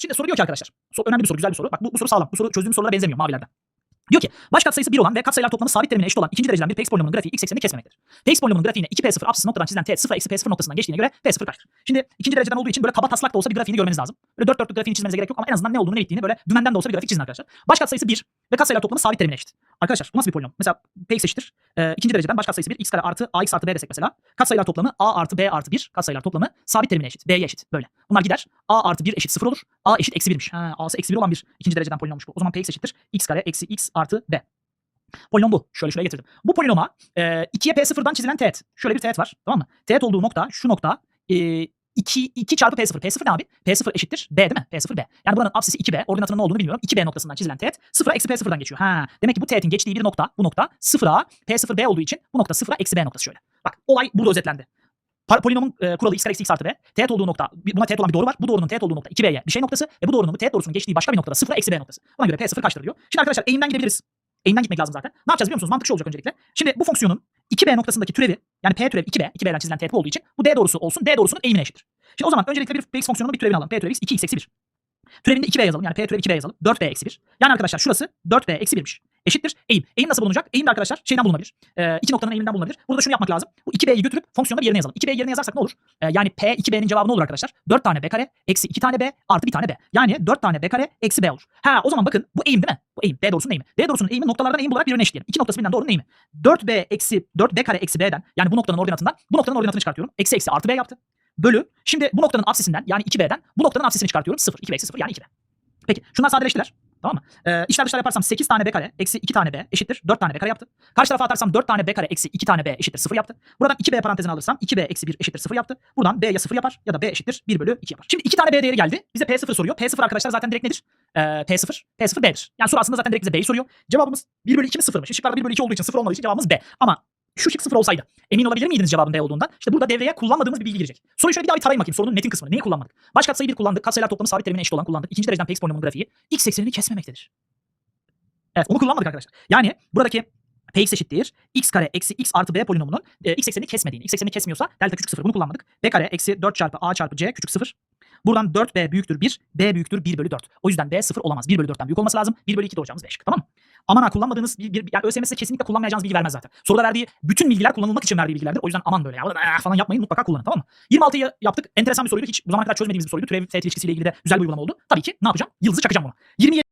Şimdi soru diyor ki arkadaşlar. So, önemli bir soru, güzel bir soru. Bak bu, bu soru sağlam. Bu soru çözdüğümüz sorulara benzemiyor mavilerden. Diyor ki baş katsayısı 1 olan ve katsayılar toplamı sabit terimine eşit olan ikinci dereceden bir Px polinomiunun grafiği x eksenini kesmemektedir. Px polinomunun grafiğine 2p0 apsisi noktadan çizilen teğet 0 eksi p0 noktasından geçtiğine göre p0 kaçtır? Şimdi ikinci dereceden olduğu için böyle kaba taslak da olsa bir grafiğini görmeniz lazım. Böyle dört dörtlük grafiğini çizmenize gerek yok ama en azından ne olduğunu ne bittiğini böyle dümenden de olsa bir grafik çizin arkadaşlar. Baş katsayısı 1 ve katsayılar toplamı sabit terimine eşit. Arkadaşlar bu nasıl bir polinom? Mesela px eşittir. E, ikinci dereceden baş katsayısı 1 x kare artı ax artı b desek mesela. Katsayılar toplamı a artı b artı 1. Katsayılar toplamı sabit terimine eşit. b'ye eşit. Böyle. Bunlar gider. a artı 1 eşit 0 olur. a eşit eksi 1'miş. Ha, a'sı eksi 1 olan bir ikinci dereceden polinommuş bu. O zaman px eşittir. x kare eksi x artı b. Polinom bu. Şöyle şuraya getirdim. Bu polinoma e, 2'ye p0'dan çizilen teğet. Şöyle bir teğet var. Tamam mı? Teğet olduğu nokta şu nokta e, 2, 2 çarpı p0. P0 ne abi? P0 eşittir b değil mi? P0 b. Yani buranın apsisi 2b. Ordinatının ne olduğunu bilmiyorum. 2b noktasından çizilen teğet 0'a eksi p0'dan geçiyor. Ha. Demek ki bu teğetin geçtiği bir nokta. Bu nokta 0'a p0 b olduğu için bu nokta 0'a eksi b noktası şöyle. Bak olay burada özetlendi. Polinomun e, kuralı x kare eksi x artı b. Teğet olduğu nokta, buna teğet olan bir doğru var. Bu doğrunun teğet olduğu nokta 2b'ye bir şey noktası ve bu doğrunun bu teğet doğrusunun geçtiği başka bir noktada 0'a eksi b noktası. Ona göre p0 kaçtır diyor. Şimdi arkadaşlar eğimden gidebiliriz. Eğimden gitmek lazım zaten. Ne yapacağız biliyor musunuz? Mantık şu olacak öncelikle. Şimdi bu fonksiyonun 2b noktasındaki türevi yani p türevi 2b, 2b'den çizilen teğet olduğu için bu d doğrusu olsun. d doğrusunun eğimine eşittir. Şimdi o zaman öncelikle bir px fonksiyonunun bir türevini alalım. p türevi x 2x eksi 1. Türevinde 2b yazalım. Yani p türevi 2b yazalım. 4b eksi 1. Yani arkadaşlar şurası 4b eksi 1'miş. Eşittir eğim. Eğim nasıl bulunacak? Eğim de arkadaşlar şeyden bulunabilir. Ee, iki noktanın eğiminden bulunabilir. Burada şunu yapmak lazım. Bu 2b'yi götürüp fonksiyonda bir yerine yazalım. 2b'yi yerine yazarsak ne olur? Ee, yani p 2b'nin cevabı ne olur arkadaşlar? 4 tane b kare eksi 2 tane b artı 1 tane b. Yani 4 tane b kare eksi b olur. Ha o zaman bakın bu eğim değil mi? Bu eğim. D doğrusunun eğimi. D doğrusunun eğimi noktalardan eğim olarak birbirine eşitleyelim. İki noktası birbirinden doğrunun eğimi. 4b eksi 4b kare eksi b'den yani bu noktanın ordinatından bu noktanın ordinatını çıkartıyorum. Eksi eksi artı b yaptı. Bölü. Şimdi bu noktanın apsisinden yani 2b'den bu noktanın apsisini çıkartıyorum. 0. 2b eksi 0 yani 2b. Peki şunlar sadeleştiler. Tamam mı? Ee, içler dışlar yaparsam 8 tane b kare eksi 2 tane b eşittir 4 tane b kare yaptı. Karşı tarafa atarsam 4 tane b kare eksi 2 tane b eşittir 0 yaptı. Buradan 2b parantezine alırsam 2b eksi 1 eşittir 0 yaptı. Buradan b ya 0 yapar ya da b eşittir 1 bölü 2 yapar. Şimdi 2 tane b değeri geldi. Bize p0 soruyor. p0 arkadaşlar zaten direkt nedir? Ee, p0. p0 b'dir. Yani soru aslında zaten direkt bize b'yi soruyor. Cevabımız 1 bölü 2 mi 0 mı? Şıklarda 1 bölü 2 olduğu için 0 olmadığı için cevabımız b. Ama şu şık 0 olsaydı emin olabilir miydiniz cevabın B olduğundan? İşte burada devreye kullanmadığımız bir bilgi girecek. Soruyu şöyle bir daha bir tarayayım bakayım. Sorunun netin kısmını. Neyi kullanmadık? Baş katsayı 1 kullandık. Katsayılar toplamı sabit terimine eşit olan kullandık. İkinci dereceden Px polinomunun grafiği x eksenini kesmemektedir. Evet onu kullanmadık arkadaşlar. Yani buradaki Px eşittir. x kare eksi x artı b polinomunun e, x eksenini kesmediğini. X eksenini kesmiyorsa delta küçük 0 bunu kullanmadık. b kare eksi 4 çarpı a çarpı c küçük 0. Buradan 4b büyüktür 1, b büyüktür 1 bölü 4. O yüzden b 0 olamaz. 1 bölü 4'ten büyük olması lazım. 1 bölü 2 doğacağımız 5. Tamam mı? Aman ha kullanmadığınız bir, bir yani ÖSYM kesinlikle kullanmayacağınız bilgi vermez zaten. Soruda verdiği bütün bilgiler kullanılmak için verdiği bilgilerdir. O yüzden aman böyle ya "Aa!" falan yapmayın mutlaka kullanın tamam mı? 26'yı yaptık. Enteresan bir soruydu. Hiç bu zamana kadar çözmediğimiz bir soruydu. Türev teğet ilişkisiyle ilgili de güzel bir uygulama oldu. Tabii ki ne yapacağım? Yıldızı çakacağım buna. 27